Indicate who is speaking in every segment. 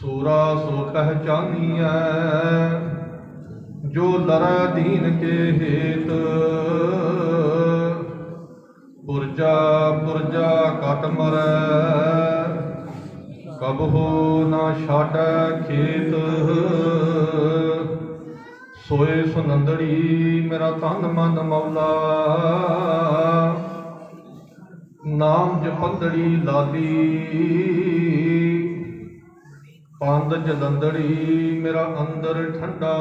Speaker 1: ਸੂਰਾ ਸੋ ਪਹਿਚਾਨੀਐ ਜੋ ਲਰੈ ਦੀਨ ਕੇ ਹੇਤ। ਪੁਰਜਾ ਪੁਰਜਾ ਕਟ ਮਰੈ ਕਬਹੂ ਨਾ ਛਾਟੈ ਖੇਤ। ਸੋਏ ਸੁਨੰਦੜੀ ਮੇਰਾ ਤਨ ਮਨ ਮੌਲਾ, ਨਾਮ ਜਪੰਦੜੀ ਲਾਲੀ। ਪੰਦ ਜਲੰਧੜੀ ਮੇਰਾ ਅੰਦਰ ਠੰਡਾ।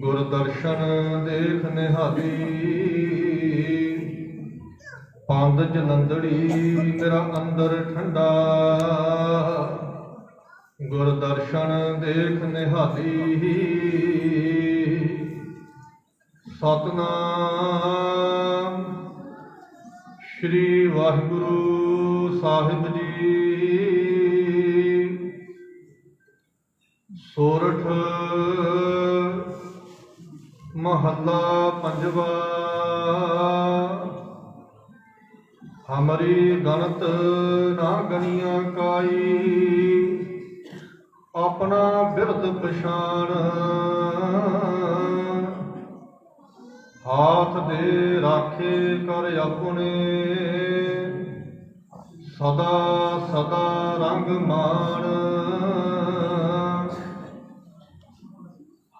Speaker 1: ਗੁਰ ਦਰਸ਼ਨ ਦੇਖ ਨਿਹਾਲੀ। ਪੰਦ ਜਲੰਧੜੀ ਮੇਰਾ ਅੰਦਰ ਠੰਡਾ। ਗੁਰ ਦਰਸ਼ਨ ਦੇਖ ਨਿਹਾਲੀ। ਸਤਨਾਮ। ਸ੍ਰੀ ਵਾਹਿਗੁਰੂ ਸਾਹਿਬ ਜੀ ਸੋਰਠ ਮਹੱਲਾ ਪੰਜਵਾ। ਹਮਰੀ ਗਣਤ ਨਾ ਗਣੀਆਂ ਕਾਈ, ਆਪਣਾ ਬਿਰਦ ਪਛਾਣ। ਹਾਥ ਦੇ ਰਾਖੇ ਕਰ ਆਪਣੇ, ਸਦਾ ਸਦਾ ਰੰਗ ਮਾਣ।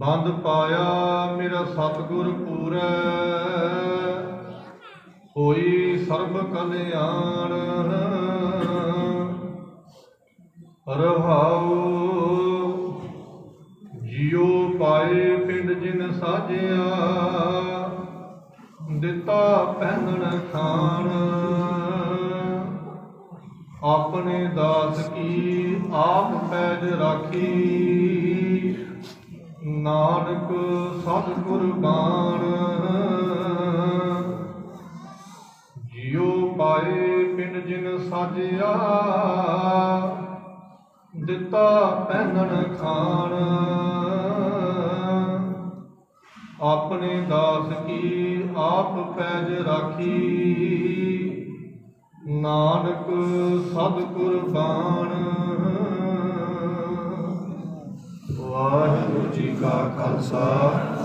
Speaker 1: ਬੰਦ ਪਾਇਆ ਮੇਰਾ ਸਤਿਗੁਰ ਪੂਰੈ। ਹੋਈ ਸਰਬ ਕਲਿਆਣ। ਰਹਾਉ ਜਿਉ ਪਾਏ ਪਿੰਡ ਜਿਨ ਸਾਜਿਆ। ਦਿੱਤਾ ਪਹਿਨਣ ਖਾਣ। ਆਪਣੇ ਦਾਸ ਕੀ ਆਪ ਪੈਜ ਰਾਖੀ। ਨਾਨਕ ਸਤ ਕੁਰਬਾਨ। ਜਿਉ ਪਾਏ ਪਿੰਡ ਜਿਨ ਸਾਜਿਆ, ਦਿੱਤਾ ਪਹਿਨਣ ਖਾਣ। ਆਪਣੇ ਦਾਸ ਕੀ ਆਪ ਪੈਜ ਰਾਖੀ। ਨਾਨਕ ਸਦ ਕੁਰਬਾਨ। ਕਾ ਖਾਲਸਾ